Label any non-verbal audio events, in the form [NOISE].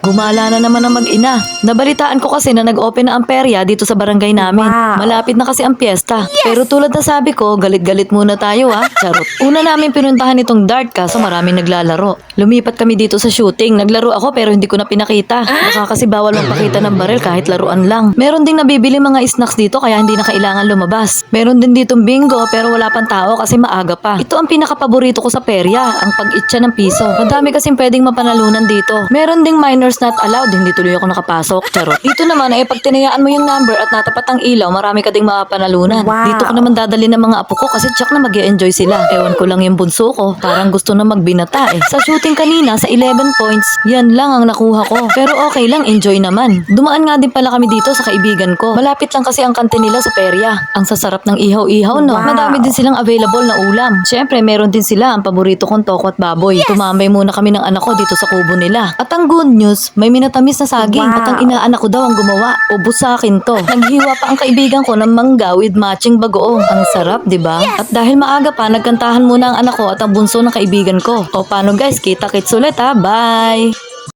Gumala na naman ang mag-ina. Nabalitaan ko kasi na nag-open na ang perya dito sa barangay namin. Wow. Malapit na kasi ang piyesta. Pero tulad na sabi ko, galit-galit muna tayo ha. Charot. [LAUGHS] Una namin pinuntahan itong dart kaso maraming naglalaro. Lumipat kami dito sa shooting. Naglaro ako pero hindi ko na pinakita. Baka kasi bawal magpakita ng baril kahit laruan lang. Meron ding nabibili mga snacks dito kaya hindi na kailangan lumabas. Meron din ditong bingo pero wala pang tao kasi maaga pa. Ito ang pinakapaborito ko sa perya, ang pag-itcha ng piso. Madami kasing pwedeng mapanalunan dito. Meron ding minors not allowed, hindi tuloy ako nakapasok. Charot. Dito naman ay pag tinayaan mo yung number at natapat ang ilaw, marami ka ding mapapanalunan. Wow. Dito ko naman dadali ng mga apo ko kasi tsak na mag enjoy sila. Ewan ko lang yung bunso ko, parang gusto na magbinata eh. Sa shooting kanina, sa 11 points, yan lang ang nakuha ko. Pero okay lang, enjoy naman. Dumaan nga din pala kami dito sa kaibigan ko. Malapit lang kasi ang kante nila sa perya. Ang sasarap ng ihaw-ihaw, no? Wow. Madami din silang available na ulam. Siyempre, meron din sila ang paborito kong toko at baboy. Tumambay muna kami ng anak ko dito sa kubo nila. At ang good news, may minatamis na saging. Wow. At ang inaanak ko daw ang gumawa. Ubus sa akin to. Naghiwa pa ang kaibigan ko ng mangga with matching bagoong. Ang sarap, di ba? At dahil maaga pa, nagkantahan muna ang anak ko at ang bunso ng kaibigan ko. O paano guys, kita-kits ulit ha. Bye!